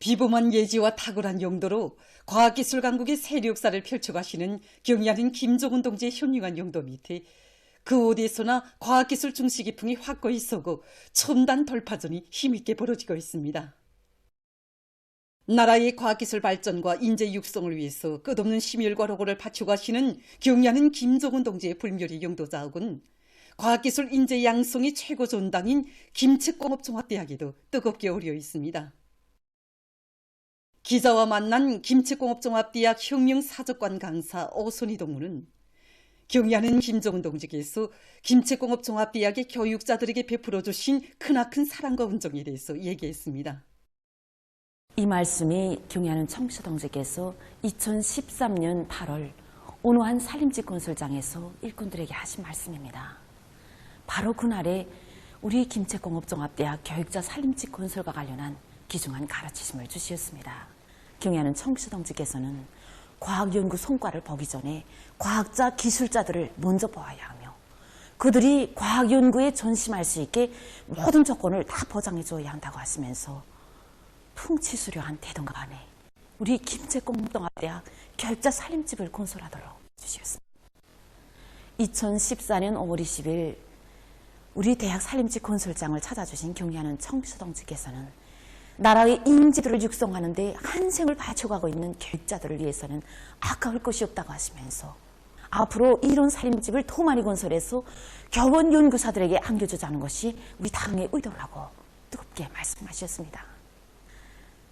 비범한 예지와 탁월한 용도로 과학기술 강국의 세력사를 펼쳐가시는 경야는 김종훈 동지의 현명한 용도 밑에 그 어디에서나 과학기술 중시 기풍이 확고히 서고 첨단 돌파전이 힘있게 벌어지고 있습니다. 나라의 과학기술 발전과 인재 육성을 위해서 끝없는 심혈과 로고를 바쳐가시는 경야는 김종훈 동지의 불멸의 용도자하고는 과학기술 인재 양성이 최고 전당인 김책공업종합대학에도 뜨겁게 어려 있습니다. 기자와 만난 김책공업종합대학 혁명사적관 강사 오선희 동무는 경야는 김정은 동지께서 김책공업종합대학의 교육자들에게 베풀어 주신 크나큰 사랑과 은정에 대해서 얘기했습니다. 이 말씀이 경야는 청취자 동지께서 2013년 8월 어느 한 살림집 건설장에서 일꾼들에게 하신 말씀입니다. 바로 그날에 우리 김책공업종합대학 교육자 살림집 건설과 관련한 귀중한 가르치심을 주시었습니다. 경야는 청취자 동지께서는 과학연구 성과를 보기 전에 과학자, 기술자들을 먼저 보아야 하며 그들이 과학연구에 전심할 수 있게 모든 조건을 다 보장해 줘야 한다고 하시면서 풍치수려한 대동강 안에 우리 김제공동학대학 교육자 살림집을 건설하도록 주시었습니다. 2014년 5월 20일 우리 대학 살림집 건설장을 찾아주신 경리하는 청취동지께서는 나라의 인재들을 육성하는 데 한 생을 바쳐가고 있는 교육자들을 위해서는 아까울 것이 없다고 하시면서 앞으로 이런 살림집을 더 많이 건설해서 교원 연구사들에게 안겨주자는 것이 우리 당의 의도라고 뜨겁게 말씀하셨습니다.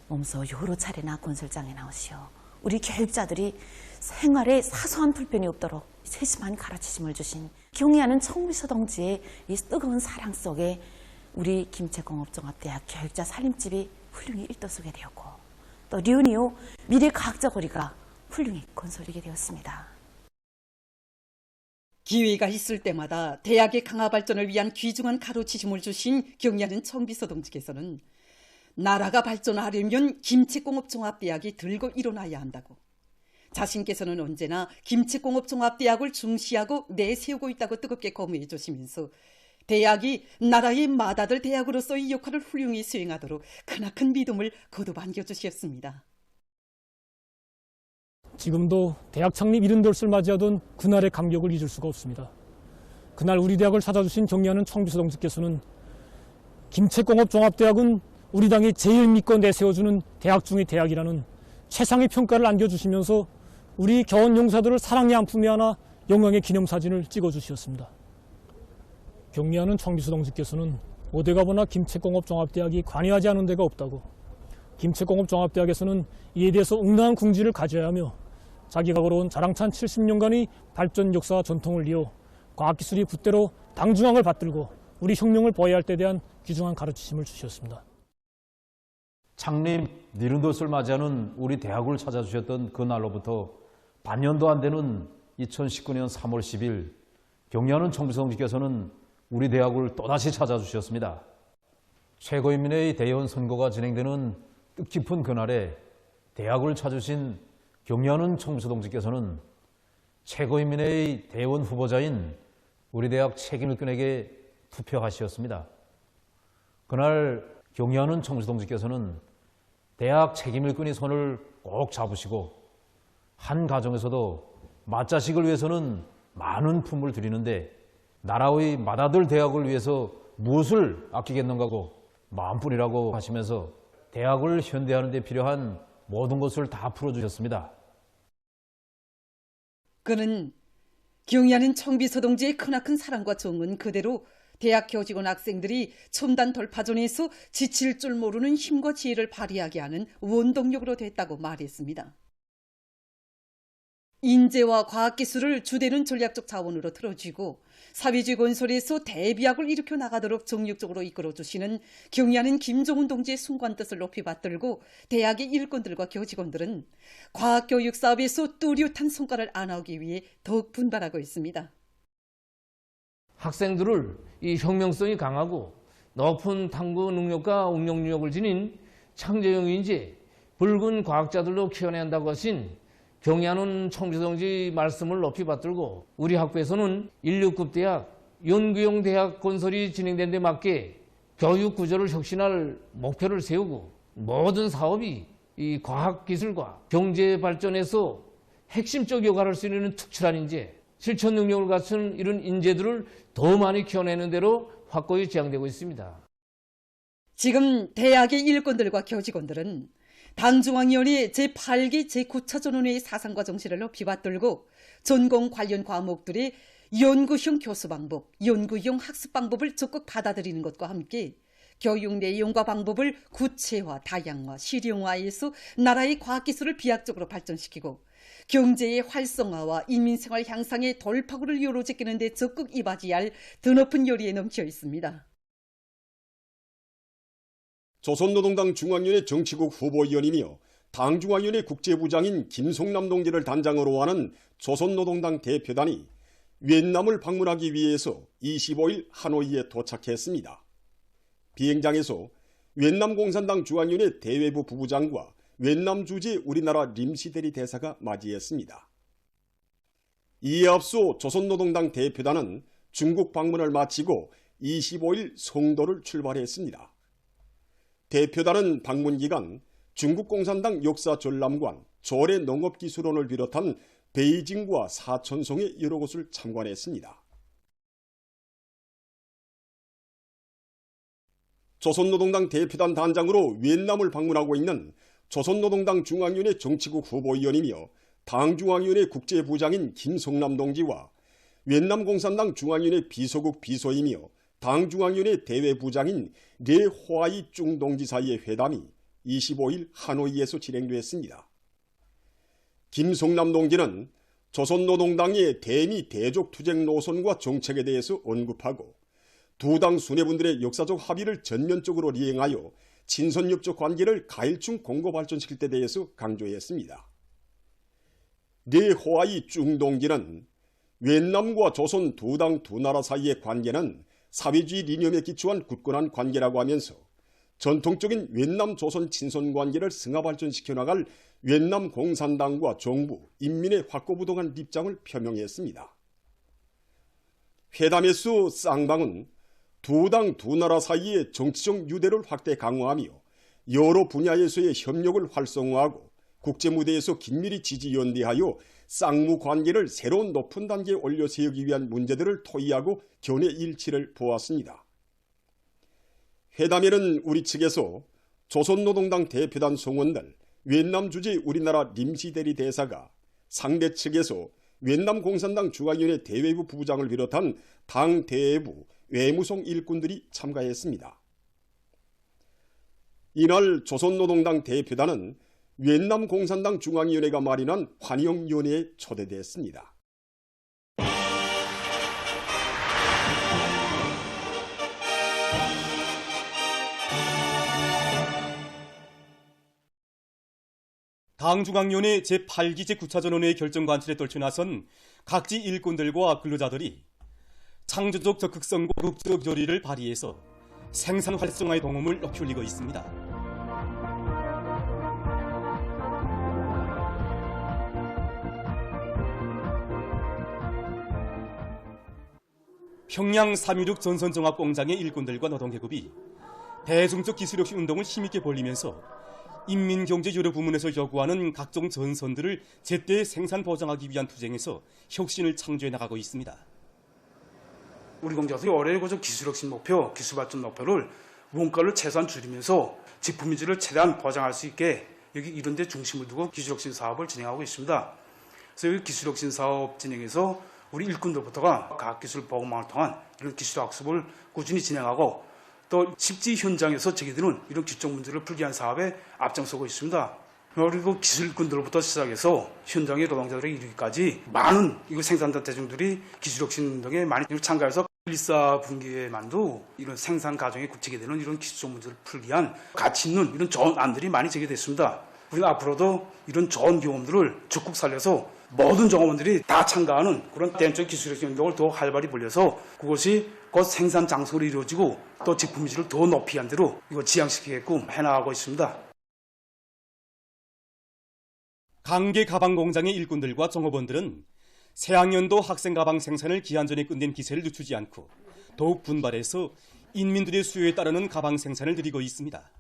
몸소 여러 차례나 건설장에 나오시어 우리 교육자들이 생활에 사소한 불편이 없도록 세심한 가르치심을 주신 경의하는 청미서 동지의 이 뜨거운 사랑 속에 우리 김제공업종합대학 교육자 살림집이 훌륭히 일도서게 되었고 또 리오니오 미래과학자 거리가 훌륭히 건설되게 되었습니다. 기회가 있을 때마다 대학의 강화 발전을 위한 귀중한 가르치심을 주신 경야는 청비서 동지께서는 나라가 발전하려면 김치공업종합대학이 들고 일어나야 한다고. 자신께서는 언제나 김치공업종합대학을 중시하고 내세우고 있다고 뜨겁게 거무해 주시면서 대학이 나라의 맏아들 대학으로서의 역할을 훌륭히 수행하도록 크나큰 믿음을 거듭 안겨주셨습니다. 지금도 대학 창립 70돌을 맞이하던 그날의 감격을 잊을 수가 없습니다. 그날 우리 대학을 찾아주신 경리하는 청비서 동지께서는 김책공업종합대학은 우리 당이 제일 믿고 내세워주는 대학 중의 대학이라는 최상의 평가를 안겨주시면서 우리 교원 용사들을 사랑의 한 품에 안아 영광의 기념사진을 찍어주셨습니다. 경리하는 청비서 동지께서는 어디 가보나 김책공업종합대학이 관여하지 않은 데가 없다고 김책공업종합대학에서는 이에 대해서 응당한 궁지를 가져야 하며 자기가 걸어온 자랑찬 70년간의 발전 역사와 전통을 이어 과학기술이 붓대로 당중앙을 받들고 우리 혁명을 보여야 할 때에 대한 귀중한 가르치심을 주셨습니다. 창립 니른도스를 맞이하는 우리 대학을 찾아주셨던 그날로부터 반년도 안 되는 2019년 3월 10일 경리하는 청비성지께서는 우리 대학을 또다시 찾아주셨습니다. 최고인민의 대의원 선거가 진행되는 뜻깊은 그날에 대학을 찾으신 경리하는 청비서동지께서는 최고인민의 대의원 후보자인 우리 대학 책임일꾼에게 투표하시었습니다. 그날 경리하는 청비서동지께서는 대학 책임일꾼이 손을 꼭 잡으시고 한 가정에서도 맏자식을 위해서는 많은 품을 드리는데 나라의 맏아들 대학을 위해서 무엇을 아끼겠는가 고 마음뿐이라고 하시면서 대학을 현대하는 데 필요한 모든 것을 다 풀어주셨습니다. 그는 경야는 청비서 동지의 크나큰 사랑과 정은 그대로 대학 교직원 학생들이 첨단 돌파전에서 지칠 줄 모르는 힘과 지혜를 발휘하게 하는 원동력으로 됐다고 말했습니다. 인재와 과학기술을 주되는 전략적 자원으로 틀어쥐고 사회주의 건설에서 대비약을 일으켜 나가도록 정력적으로 이끌어주시는 경의하는 김종훈 동지의 순간 뜻을 높이 받들고 대학의 일꾼들과 교직원들은 과학교육 사업에서 뚜렷한 성과를 안하기 위해 더욱 분발하고 있습니다. 학생들을 이 혁명성이 강하고 높은 탐구 능력과 응용 능력을 지닌 창조형 인재, 붉은 과학자들로 키워내야 한다고 하신 경야는 청주동지 말씀을 높이 받들고 우리 학부에서는 1류급 대학, 연구용 대학 건설이 진행된 데 맞게 교육 구조를 혁신할 목표를 세우고 모든 사업이 이 과학기술과 경제 발전에서 핵심적 역할을 할 수 있는 특출한 인재, 실천 능력을 갖춘 이런 인재들을 더 많이 키워내는 대로 확고히 지향되고 있습니다. 지금 대학의 일꾼들과 교직원들은 당중앙 위원회 제8기 제9차 전원회의 사상과 정신을 높이 받들고 전공 관련 과목들의 연구형 교수 방법, 연구형 학습 방법을 적극 받아들이는 것과 함께 교육 내용과 방법을 구체화, 다양화, 실용화해서 나라의 과학기술을 비약적으로 발전시키고 경제의 활성화와 인민생활 향상의 돌파구를 요로제끼는 데 적극 이바지할 드높은 요리에 넘쳐 있습니다. 조선노동당 중앙위원회 정치국 후보위원이며 당중앙위원회 국제부장인 김송남 동지를 단장으로 하는 조선노동당 대표단이 위엔남을 방문하기 위해서 25일 하노이에 도착했습니다. 비행장에서 위엔남 공산당 중앙위원회 대외부 부부장과 위엔남 주재 우리나라 림시대리 대사가 맞이했습니다. 이에 앞서 조선노동당 대표단은 중국 방문을 마치고 25일 송도를 출발했습니다. 대표단은 방문 기간 중국 공산당 역사 전람관, 조례 농업기술원을 비롯한 베이징과 사천성의 여러 곳을 참관했습니다. 조선노동당 대표단 단장으로 위엔남을 방문하고 있는 조선노동당 중앙위원회 정치국 후보위원이며 당중앙위원회 국제부장인 김성남 동지와 위엔남 공산당 중앙위원회 비서국 비서이며 당중앙위원회 대외부장인 레호아이 중 동지 사이의 회담이 25일 하노이에서 진행됐습니다. 김성남 동지는 조선노동당의 대미 대족 투쟁 노선과 정책에 대해서 언급하고 두당 수뇌분들의 역사적 합의를 전면적으로 이행하여 친선협조 관계를 가일중 공고 발전시킬 때 대해서 강조했습니다. 레호아이 중 동지는 웬남과 조선 두 당 두 나라 사이의 관계는 사회주의 이념에 기초한 굳건한 관계라고 하면서 전통적인 웬남 조선 친선 관계를 승화 발전시켜 나갈 웬남 공산당과 정부, 인민의 확고부동한 입장을 표명했습니다. 회담에서 쌍방은 두 당 두 나라 사이의 정치적 유대를 확대 강화하며 여러 분야에서의 협력을 활성화하고 국제무대에서 긴밀히 지지 연대하여 쌍무 관계를 새로운 높은 단계에 올려 세우기 위한 문제들을 토의하고 견해 일치를 보았습니다. 회담에는 우리 측에서 조선노동당 대표단 성원들, 웬남 주재 우리나라 림시대리 대사가 상대 측에서 웬남 공산당 중앙위원회 대외부 부부장을 비롯한 당 대외부, 외무성 일꾼들이 참가했습니다. 이날 조선노동당 대표단은 웬남 공산당 중앙위원회가 마련한 환영위원회에 초대됐습니다. 당중앙위원회 제8기 제9차 전원회의 결정 관찰에 떨쳐 나선 각지 일꾼들과 근로자들이 창조적 적극성과 극적 결의를 발휘해서 생산 활성화의 동음을 높이 올리고 있습니다. 평양 316 전선종합공장의 일꾼들과 노동계급이 대중적 기술혁신 운동을 힘있게 벌리면서 인민경제 여러 부문에서 요구하는 각종 전선들을 제때 생산 보장하기 위한 투쟁에서 혁신을 창조해 나가고 있습니다. 우리 공장에서 올해 고적 기술혁신 목표, 기술발전 목표를 원가를 최소한 줄이면서 제품위주를 최대한 보장할 수 있게 여기 이런 데 중심을 두고 기술혁신 사업을 진행하고 있습니다. 그래서 여기 기술혁신 사업 진행에서 우리 일꾼들부터가 과학기술 보고망을 통한 이런 기술 학습을 꾸준히 진행하고 또 실지 현장에서 제기되는 이런 규정 문제를 풀기 위한 사업에 앞장서고 있습니다. 그리고 기술꾼들부터 시작해서 현장의 노동자들에 이르기까지 많은 이거 생산자 대중들이 기술혁신 운동에 많이 참가해서 1, 4 분기에 만도 이런 생산 과정에 구체게 되는 이런 기술적 문제를 풀기 위한 가치 있는 이런 좋은 안들이 많이 제기됐습니다. 우리는 앞으로도 이런 좋은 경험들을 적극 살려서 모든 종업원들이 다 참가하는 그런 대안적 기술혁신 운동을 더 활발히 벌려서 그것이 곧 생산 장소로 이루어지고 또 제품 위주를 더 높이 한 대로 이거 지향시키게끔 해나가고 있습니다. 강계 가방 공장의 일꾼들과 종업원들은 새학년도 학생 가방 생산을 기한 전에 끝낸 기세를 늦추지 않고 더욱 분발해서 인민들의 수요에 따르는 가방 생산을 늘리고 있습니다.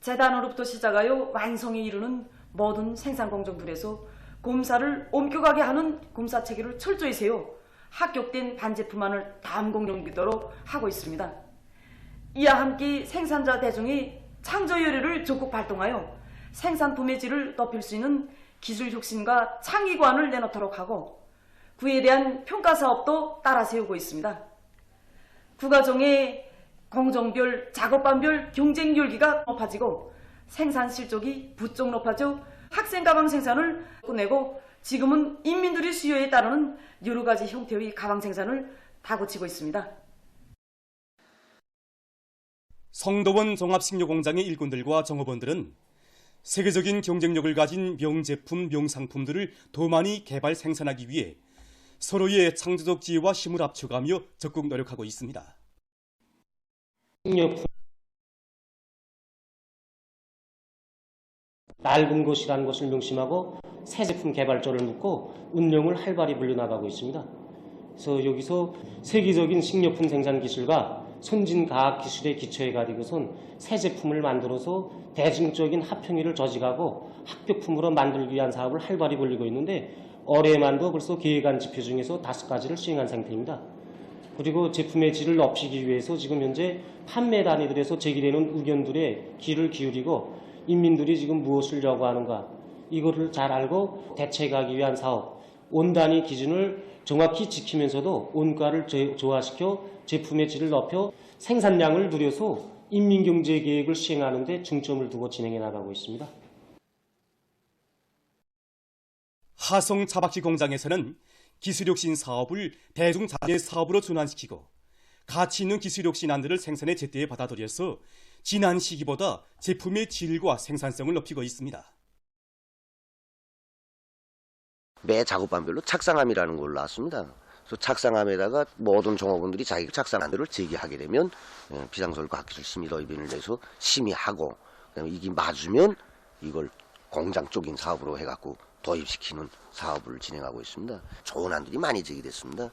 재단으로부터 시작하여 완성에 이르는 모든 생산 공정들에서 곰사를 엄격하게 하는 곰사 체계를 철저히 세워 합격된 반제품만을 다음 공정비도록 하고 있습니다. 이와 함께 생산자 대중이 창조 요리를 적극 발동하여 생산품의 질을 높일 수 있는 기술 혁신과 창의관을 내놓도록 하고 그에 대한 평가 사업도 따라 세우고 있습니다. 국가종의 공정별, 작업반별 경쟁 열기가 높아지고 생산 실적이 부쩍 높아져 학생 가방 생산을 끝내고 지금은 인민들의 수요에 따르는 여러 가지 형태의 가방 생산을 다고치고 있습니다. 성도원 종합식료공장의 일꾼들과 정업원들은 세계적인 경쟁력을 가진 명제품, 명상품들을 더 많이 개발 생산하기 위해 서로의 창조적 지혜와 힘을 합쳐가며 적극 노력하고 있습니다. 식료품 낡은 것이라는 것을 명심하고 새 제품 개발조를 묶고 운영을 활발히 불려나가고 있습니다. 그래서 여기서 세계적인 식료품 생산 기술과 선진 과학 기술의 기초에 가지고선 새 제품을 만들어서 대중적인 합평위를 저지하고 합격품으로 만들기 위한 사업을 활발히 벌리고 있는데 올해만도 벌써 계획안 지표 중에서 다섯 가지를 수행한 상태입니다. 그리고 제품의 질을 높이기 위해서 지금 현재 판매 단위들에서 제기되는 의견들에 귀를 기울이고 인민들이 지금 무엇을 요구하는가 이거를 잘 알고 대책하기 위한 사업 온단위 기준을 정확히 지키면서도 원가를 제- 조화시켜 제품의 질을 높여 생산량을 늘려서 인민경제 계획을 시행하는 데 중점을 두고 진행해 나가고 있습니다. 하성 차박시 공장에서는 기술혁신 사업을 대중자재 사업으로 전환시키고 가치 있는 기술혁신안들을 생산에 제때에 받아들여서 지난 시기보다 제품의 질과 생산성을 높이고 있습니다. 매 작업반별로 착상함이라는 걸 놨습니다. 그래서 착상함에다가 모든 종업원들이 자기 착상함들을 제기하게 되면 예, 비상설과 과학기술 심의 도입인을 내서 심의하고 그다음에 이게 맞으면 이걸 공장 쪽인 사업으로 해갖고 도입시키는 사업을 진행하고 있습니다. 좋은 안들이 많이 제기됐습니다.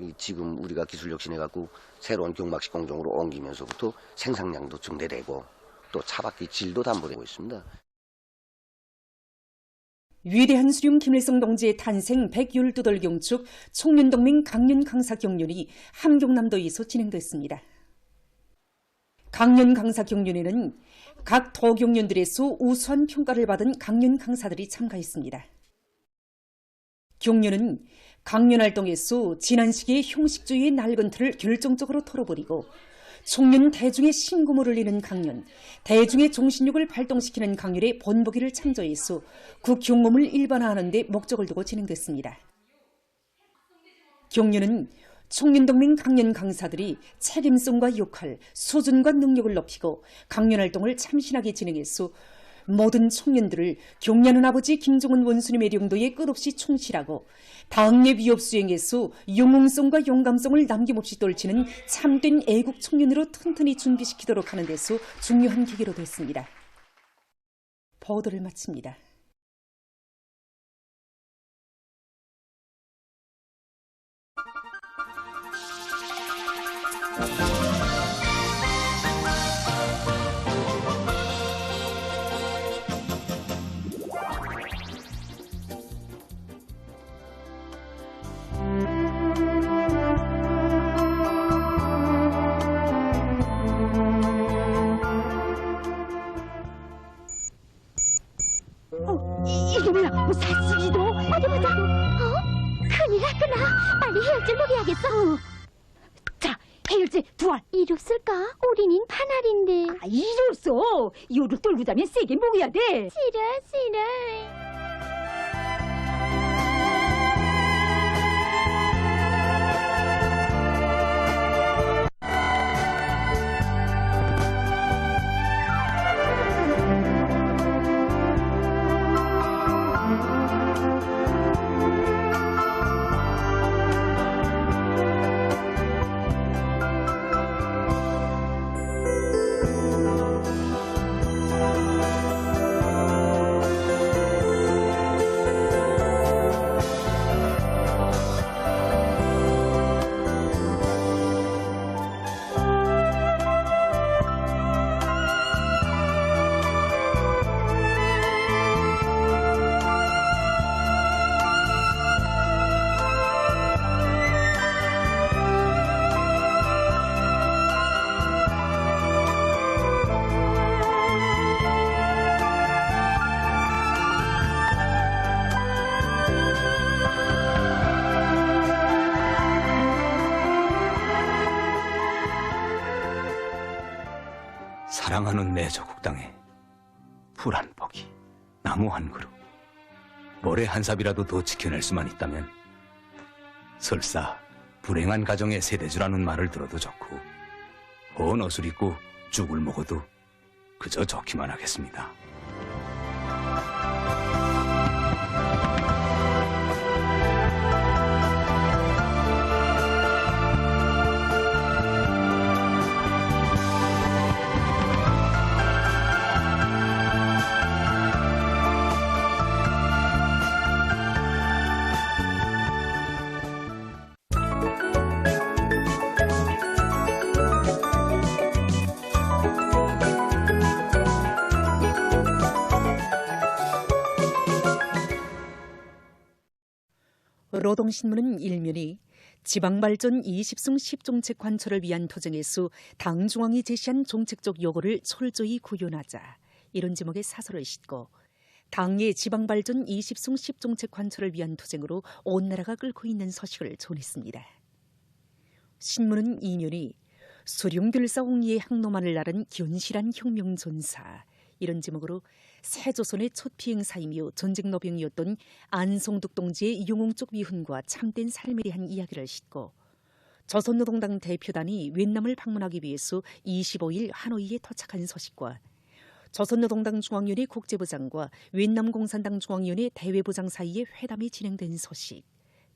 그 지금 우리가 기술 혁신해 갖고 새로운 경막식 공정으로 옮기면서부터 생산량도 증대되고 또 차바퀴 질도 담보되고 있습니다. 위대한 수령 김일성 동지의 탄생 112돌 경축 청년동맹 강연 강사 경륜이 함경남도에서 진행됐습니다. 강연 강사 경륜에는 각 도경련들에서 우수한 평가를 받은 강연 강사들이 참가했습니다. 경륜은 강연 활동에서 지난 시기의 형식주의의 낡은 틀을 결정적으로 털어버리고 청년 대중의 신금을 울리는 강연, 대중의 정신력을 발동시키는 강연의 본보기를 창조해서 그 경험을 일반화하는 데 목적을 두고 진행됐습니다. 경륜은 청년동맹 강연 강사들이 책임성과 역할, 수준과 능력을 높이고 강연 활동을 참신하게 진행해서 모든 청년들을 경려는 아버지 김종은 원수님의 용도에 끝없이 충실하고 당의 위협 수행에서 영웅성과 용감성을 남김없이 떨치는 참된 애국 청년으로 튼튼히 준비시키도록 하는 데서 중요한 계기로 됐습니다. 보도를 마칩니다. 해열제 먹여야겠어. 자, 해열제 두 알. 이로 쓸까? 올인인 파날인데. 아, 이로 써. 요를 떨고 자면 세게 먹여야 돼. 싫어, 싫어. 사랑하는 내 조국 땅에 풀 한 포기, 나무 한 그루, 모래 한 삽이라도 더 지켜낼 수만 있다면 설사 불행한 가정의 세대주라는 말을 들어도 좋고 헌 옷을 입고 죽을 먹어도 그저 좋기만 하겠습니다. 노동신문은 일면이 지방발전 20승 10종책 관철을 위한 투쟁의 수 당중앙이 제시한 종책적 요구를 철저히 구현하자 이런 제목의 사설을 싣고 당의 지방발전 20승 10종책 관철을 위한 투쟁으로 온 나라가 끓고 있는 소식을 전했습니다. 신문은 이면이 수룡들사홍리의 항로만을 나른 견실한 혁명전사 이런 제목으로 새 조선의 첫 비행사이며 전쟁 노병이었던 안성득 동지의 영웅적 위훈과 참된 삶에 대한 이야기를 싣고 조선노동당 대표단이 윈남을 방문하기 위해서 25일 하노이에 도착한 소식과 조선노동당 중앙위원회 국제부장과 윈남공산당 중앙위원회 대외부장 사이에 회담이 진행된 소식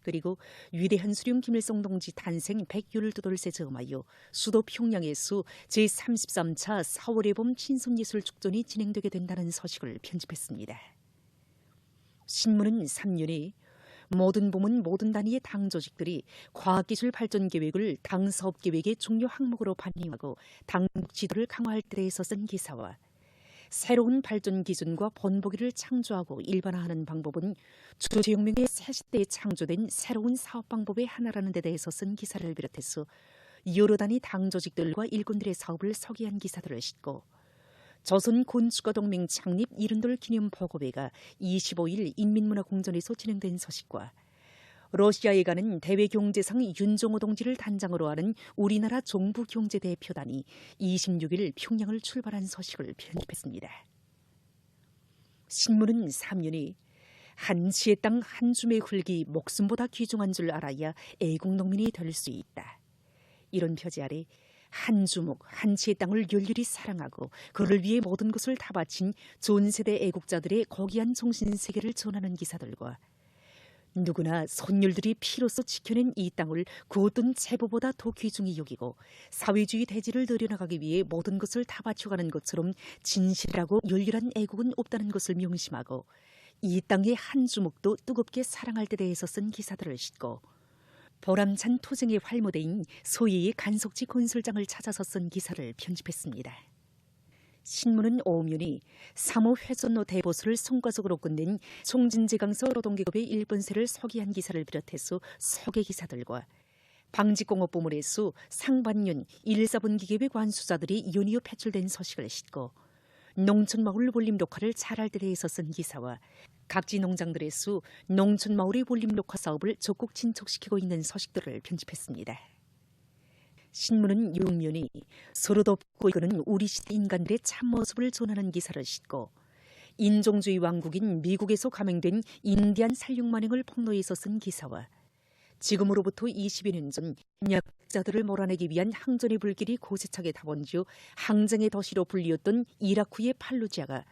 그리고 위대한 수령 김일성 동지 탄생 112돌세 점하여 수도 평양에서 제33차 4월의 봄 친손예술 축전이 진행되게 된다는 소식을 편집했습니다. 신문은 3년에 모든 부문 모든 단위의 당 조직들이 과학기술 발전 계획을 당 사업 계획의 중요 항목으로 반영하고 당 지도를 강화할 때 대해서 쓴 기사와 새로운 발전 기준과 본보기를 창조하고 일반화하는 방법은 주재용명의 새 시대에 창조된 새로운 사업 방법의 하나라는 데 대해서 쓴 기사를 비롯해서 단위 당 조직들과 일꾼들의 사업을 소개한 기사들을 싣고 조선 곤축가동맹 창립 이른돌 기념 보고회가 25일 인민문화공전에서 진행된 소식과 러시아에 가는 대외경제상 윤종호 동지를 단장으로 하는 우리나라 정부경제대표단이 26일 평양을 출발한 소식을 편집했습니다. 신문은 3년이 한치의 땅 한 줌의 흙이 목숨보다 귀중한 줄 알아야 애국 농민이 될 수 있다. 이런 표지 아래 한 주목, 한 치의 땅을 열렬히 사랑하고 그를 위해 모든 것을 다 바친 존 세대 애국자들의 고귀한 정신 세계를 전하는 기사들과 누구나 선율들이 피로써 지켜낸 이 땅을 그 어떤 제보보다 더 귀중히 여기고 사회주의 대지를 늘려나가기 위해 모든 것을 다 바쳐가는 것처럼 진실하고 열렬한 애국은 없다는 것을 명심하고 이 땅의 한 주목도 뜨겁게 사랑할 때 대해서 쓴 기사들을 싣고 보람찬 투쟁의 활모대인 소희의 간석지 건설장을 찾아서 쓴 기사를 편집했습니다. 신문은 오면이 3호 회전로 대보수를 성과적으로 끝낸 송진제강서 노동계급의 일본세를 소개한 기사를 비롯해서 소개 기사들과 방직공업 부문에서 상반년 1, 4분기 계획 관수자들이 연이어 배출된 소식을 싣고 농촌마을 볼림 녹화를 잘할 때 대해서 쓴 기사와 각지 농장들에서 농촌 마을의 볼림 녹화 사업을 적극 진척시키고 있는 소식들을 편집했습니다. 신문은 육면이 서로 덮고 이끄는 우리 시대 인간들의 참모습을 전하는 기사를 싣고 인종주의 왕국인 미국에서 감행된 인디안 살육만행을 폭로해서 쓴 기사와 지금으로부터 20여 년 전 약자들을 몰아내기 위한 항전의 불길이 고세차게 타본지어 항쟁의 도시로 불리웠던 이라크의 팔루지아가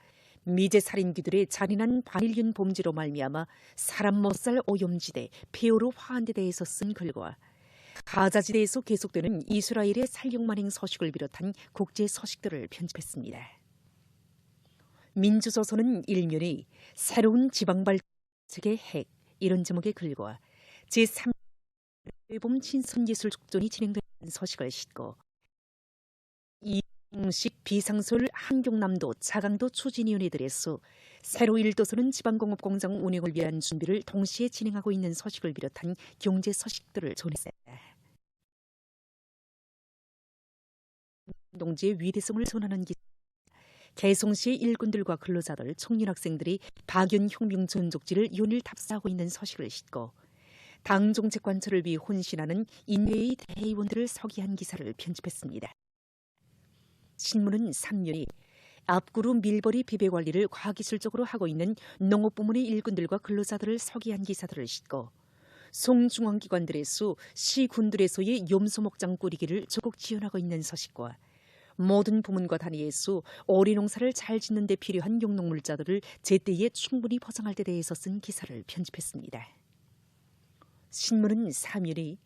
미제 살인귀들의 잔인한 반일륜 범죄로 말미암아 사람 못살 오염지대 폐허로 화한 데 대해서 쓴 글과 가자지대에서 계속되는 이스라엘의 살육만행 소식을 비롯한 국제 소식들을 편집했습니다. 민주조선은 일면이 새로운 지방발책의 핵 이런 제목의 글과 제3 앨범 친선예술 축전이 진행된 소식을 싣고 이 공식 비상설 한경남도 자강도 추진위원회들에서 새로 일도서는 지방공업 공장 운영을 위한 준비를 동시에 진행하고 있는 소식을 비롯한 경제 소식들을 전했습니다. 동지의 위대성을 선언하는 기 개성시의 일꾼들과 근로자들, 청년 학생들이 박연 혁명 전족지를 연일 탑사하고 있는 소식을 싣고 당 정책 관철을 위해 혼신하는 인외의 대의원들을 서기한 기사를 편집했습니다. 신문은 3년이 앞구루 밀버리 비배 관리를 과기술적으로 하고 있는 농업 부문의 일꾼들과 근로자들을 서기한 기사들을 싣고 송중앙기관들에서 시군들에서의 염소목장 꾸리기를 조국 지원하고 있는 서식과 모든 부문과 단위에서 오리 농사를 잘 짓는 데 필요한 용농물자들을 제때에 충분히 보장할 때 대해서 쓴 기사를 편집했습니다. 신문은 3일이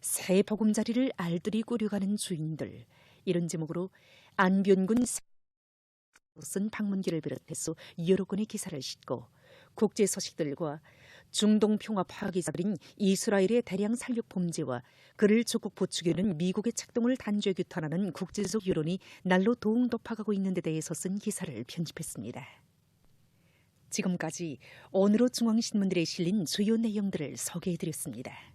새 보금자리를 알뜰히 꾸려가는 주인들 이런 제목으로 안변군 쓴 방문기를 비롯해서 여러 건의 기사를 싣고 국제 소식들과 중동 평화 파기자들인 이스라엘의 대량 살육 범죄와 그를 조국 부추기는 미국의 책동을 단죄 규탄하는 국제적 여론이 날로 높아가고 있는 데 대해서 쓴 기사를 편집했습니다. 지금까지 오늘의 중앙신문들에 실린 주요 내용들을 소개해드렸습니다.